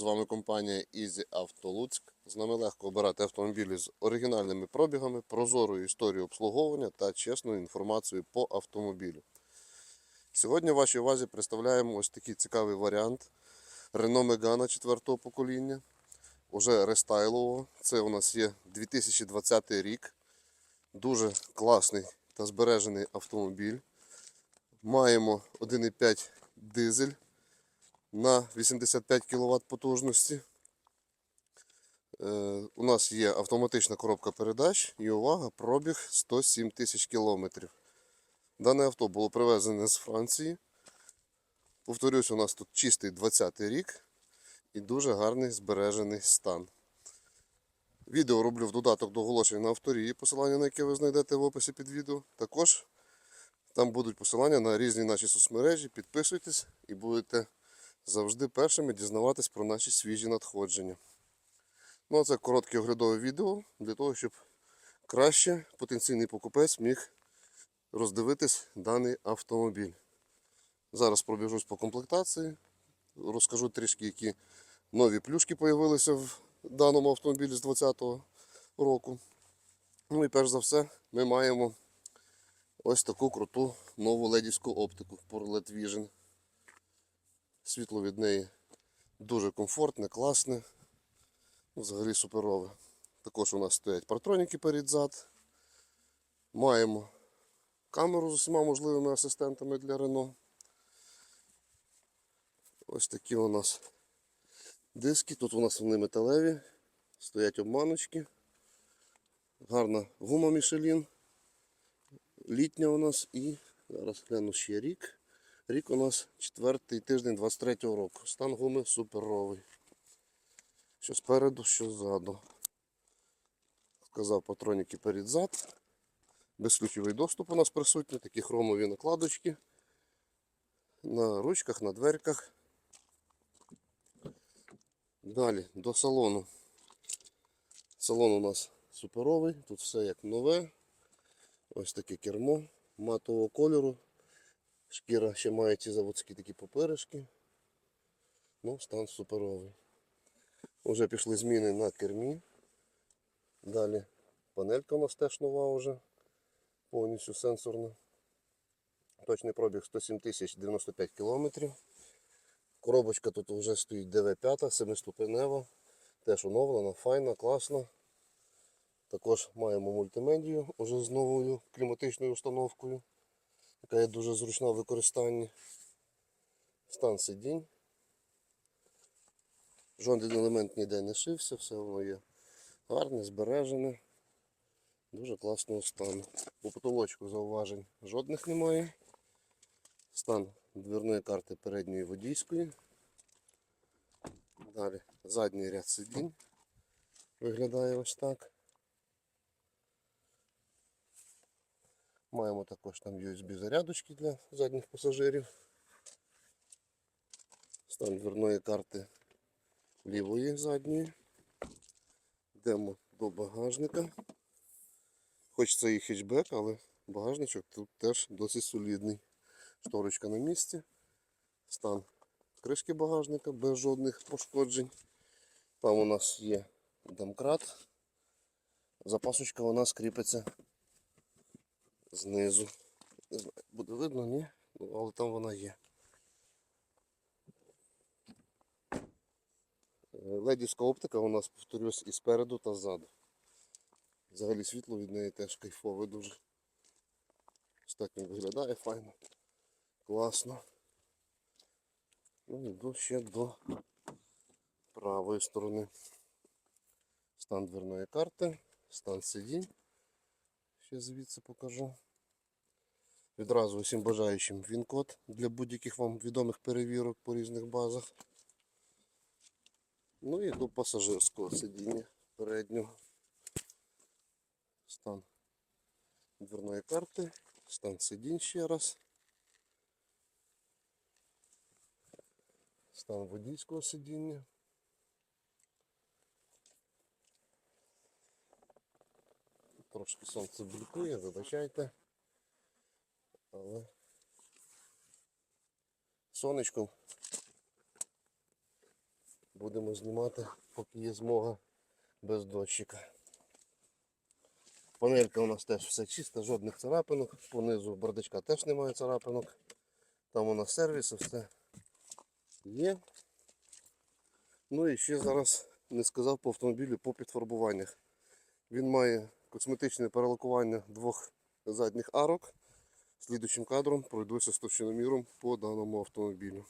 компанія Easy Auto Луцьк. З нами легко обирати автомобілі з оригінальними пробігами, прозорою історією обслуговування та чесною інформацією по автомобілю. Сьогодні в вашій увазі представляємо ось такий цікавий варіант Renault Megane 4 покоління, уже рестайлового. Це у нас є 2020 рік. Дуже класний та збережений автомобіль. Маємо 1,5 дизель на 85 кВт потужності. Е, у нас є автоматична коробка передач і увага, пробіг 107 тисяч кілометрів. Дане авто було привезене з Франції. Повторюсь, у нас тут чистий 20-й рік і дуже гарний збережений стан. Відео роблю в додаток до оголошень на авторії, посилання на яке ви знайдете в описі під відео. Також там будуть посилання на різні наші соцмережі. Підписуйтесь і будете завжди першими дізнаватись про наші свіжі надходження. Ну а це коротке оглядове відео для того, щоб краще потенційний покупець міг роздивитись даний автомобіль. Зараз пробіжусь по комплектації, розкажу трішки, які нові плюшки з'явилися в даному автомобілі з 2020 року. Ну і перш за все ми маємо ось таку круту нову ледівську оптику Vision. Світло від неї дуже комфортне, класне, ну, взагалі суперове. Також у нас стоять партроніки перед-зад. Маємо камеру з усіма можливими асистентами для Renault. Ось такі у нас диски. Тут у нас вони металеві, стоять обманочки. Гарна гума Michelin. Літня у нас і зараз гляну ще рік. Рік у нас четвертий тиждень 23-го року. Стан гуми суперовий. Що спереду, що ззаду. Сказав патроніки перед-зад. Безключовий доступ у нас присутній, такі хромові накладочки. На ручках, на дверках. Далі до салону. Салон у нас суперовий, тут все як нове. Ось таке кермо матового кольору. Шкіра ще має ті заводські такі поперешки. Ну, стан суперовий. Уже пішли зміни на кермі. Далі панелька у нас теж нова вже. Повністю сенсорна. Точний пробіг 107 тисяч 95 кілометрів. Коробочка тут вже стоїть ДВ5, 7-ступенева. Теж оновлена, файна, класна. Також маємо мультимедію уже з новою кліматичною установкою, яка є дуже зручна в використанні. Стан сидінь. Жоден елемент ніде не шився, все воно є гарне, збережене. Дуже класного стану. По потолочку зауважень жодних немає. Стан дверної карти передньої водійської. Далі задній ряд сидінь. Виглядає ось так. Маємо також там USB зарядочки для задніх пасажирів. Стан дверної карти лівої задньої. Йдемо до багажника. Хоч це і хетчбек, але багажничок тут теж досить солідний. Шторочка на місці. Стан кришки багажника без жодних пошкоджень. Там у нас є домкрат. Запасочка у нас кріпиться знизу. Не знаю, буде видно, ні? Ну, але там вона є. Е, Ледівська оптика у нас, повторюсь, і спереду та ззаду. Взагалі світло від неї теж кайфове дуже. Він виглядає файно. Класно. Ну, йду ще до правої сторони. Стан дверної карти, стан сидінь. Ще звідси покажу. Відразу усім бажаючим він-код для будь-яких вам відомих перевірок по різних базах. Ну і до пасажирського сидіння переднього. Стан дверної карти, стан сидінь ще раз. Стан водійського сидіння. Трошки сонце блікує, вибачайте. Але сонечко Будемо знімати, поки є змога без дощика. Панелька у нас теж все чисто, жодних царапинок. Понизу бардачка теж немає царапинок. Там у нас сервіс, і все є. Ну і ще зараз не сказав по автомобілю по підфарбуваннях. Він має косметичне перелакування двох задніх арок. Слідуючим кадром пройдуся з товщиноміром по даному автомобілю.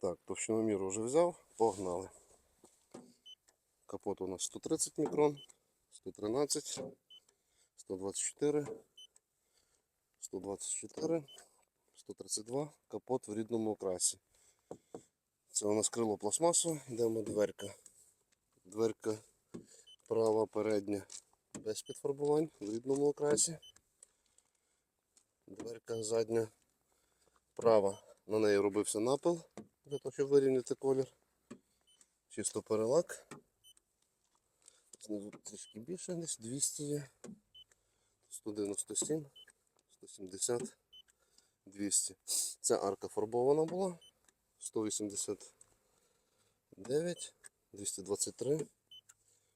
Так, товщиномір вже взяв, погнали. Капот у нас 130 мікрон, 113, 124, 124, 132, капот в рідному окрасі. Це у нас крило пластмасу, йдемо дверка. Дверка права передня без підфарбувань в рідному окрасі. Дверка задня права. На неї робився напил для того, щоб вирівняти колір. Чисто перелак. Знизу трішки більше, десь 200 є. 197, 170, 200. Ця арка фарбована була. 189, 223,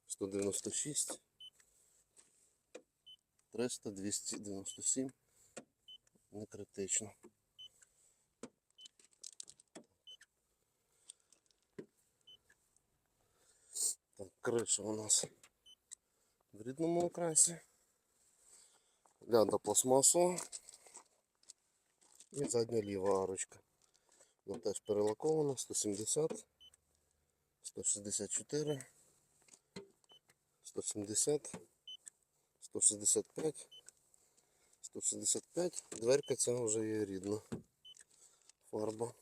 196, 300, 297. Не критично. Так, криша у нас в рідному окрасі. Ляда пластмасова. І задня ліва арочка. Вона теж перелакована 170, 164, 170, 165, 165. Дверка ця вже є рідна. Фарба.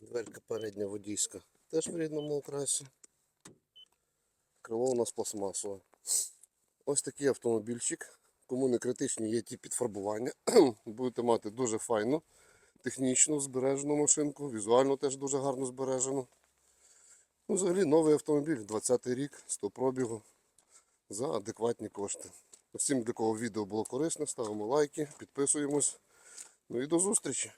Дверка передня водійська теж в рідному окрасі. Крило у нас пластмасове. Ось такий автомобільчик. Кому не критичні є ті підфарбування. Будете мати дуже файну, технічну збережену машинку, візуально теж дуже гарно збережену. Ну, взагалі новий автомобіль, 20 й рік, 100 пробігу за адекватні кошти. Всім, для кого відео було корисне, ставимо лайки, підписуємось. Ну і до зустрічі!